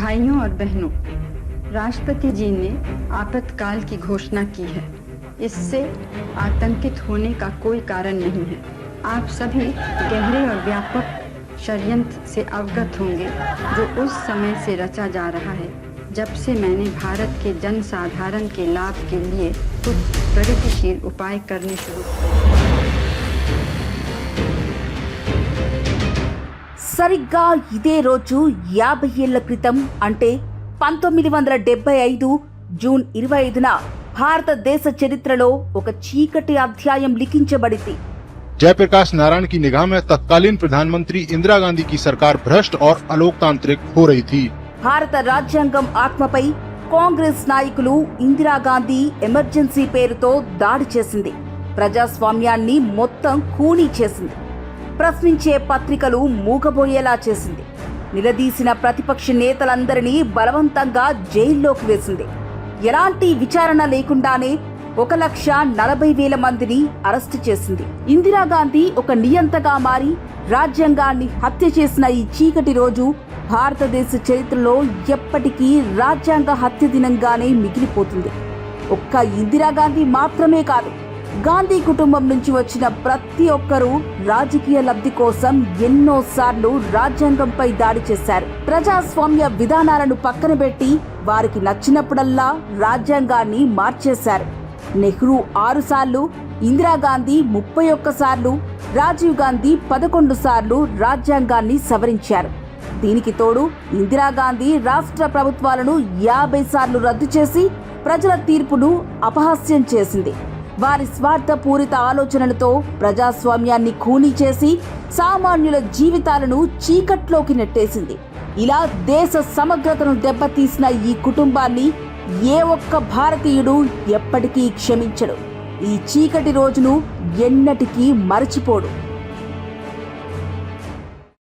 भाइयों और बहनों, राष्ट्रपति जी ने आपातकाल की घोषणा की है। इससे आतंकित होने का कोई कारण नहीं है। आप सभी गहरे और व्यापक षड्यंत्र से अवगत होंगे, जो उस समय से रचा जा रहा है, जब से मैंने भारत के जन साधारण के लाभ के लिए कुछ प्रगतिशील उपाय करने शुरू किए। సరిగ్గా ఇదే రోజు యాభై ఏళ్ల క్రితం అంటే పంతొమ్మిది వందల డెబ్బై ఐదు జూన్ ఇరవై ఐదున భారతదేశ చరిత్రలో ఒక చీకటి అధ్యాయం లిఖించబడింది जयप्रकाश नारायण की निगाह में तत्कालीन प्रधानमंत्री इंदिरा गांधी की सरकार भ्रष्ट और अलोकतांत्रिक हो रही थी భారత రాజ్యాంగం ఆత్మపై కాంగ్రెస్ నాయకులు ఇందిరాగాంధీ ఎమర్జెన్సీ పేరుతో దాడి చేసింది ప్రజాస్వామ్యాన్ని మొత్తం ఖూనీ చేసింది ప్రశ్నించే పత్రికలు మూగబోయేలా చేసింది. నిలదీసిన ప్రతిపక్ష నేతలందరినీ బలవంతంగా జైల్లోకి వేసింది. ఎలాంటి విచారణ లేకుండానే ఒక లక్ష నలభై వేల మందిని అరెస్టు చేసింది. ఇందిరాగాంధీ ఒక నియంతగా మారి రాజ్యాంగాన్ని హత్య చేసిన ఈ చీకటి రోజు భారతదేశ చరిత్రలో ఎప్పటికీ రాజ్యాంగ హత్య దినంగానే మిగిలిపోతుంది. ఒక్క ఇందిరాగాంధీ మాత్రమే కాదు గాంధీ కుటుంబం నుంచి వచ్చిన ప్రతి ఒక్కరూ రాజకీయ లబ్ధి కోసం ఎన్నోసార్లు రాజ్యాంగంపై దాడి చేశారు. ప్రజాస్వామ్య విధానాలను పక్కన పెట్టి వారికి నచ్చినప్పుడల్లా రాజ్యాంగాన్ని మార్చేశారు. నెహ్రూ ఆరు సార్లు ఇందిరాగాంధీ ముప్పై ఒక్కసార్లు రాజీవ్ గాంధీ పదకొండు సార్లు రాజ్యాంగాన్ని సవరించారు. దీనికి తోడు ఇందిరాగాంధీ రాష్ట్ర ప్రభుత్వాలను యాభై సార్లు రద్దు చేసి ప్రజల తీర్పును అపహాస్యం చేసింది. వారి స్వార్థపూరిత ఆలోచనలతో ప్రజాస్వామ్యాన్ని ఖూనీ చేసి సామాన్యుల జీవితాలను చీకట్లోకి నెట్టేసింది. ఇలా దేశ సమగ్రతను దెబ్బతీసిన ఈ కుటుంబాన్ని ఏ ఒక్క భారతీయుడు ఎప్పటికీ క్షమించడు. ఈ చీకటి రోజును ఎన్నటికీ మరచిపోడు.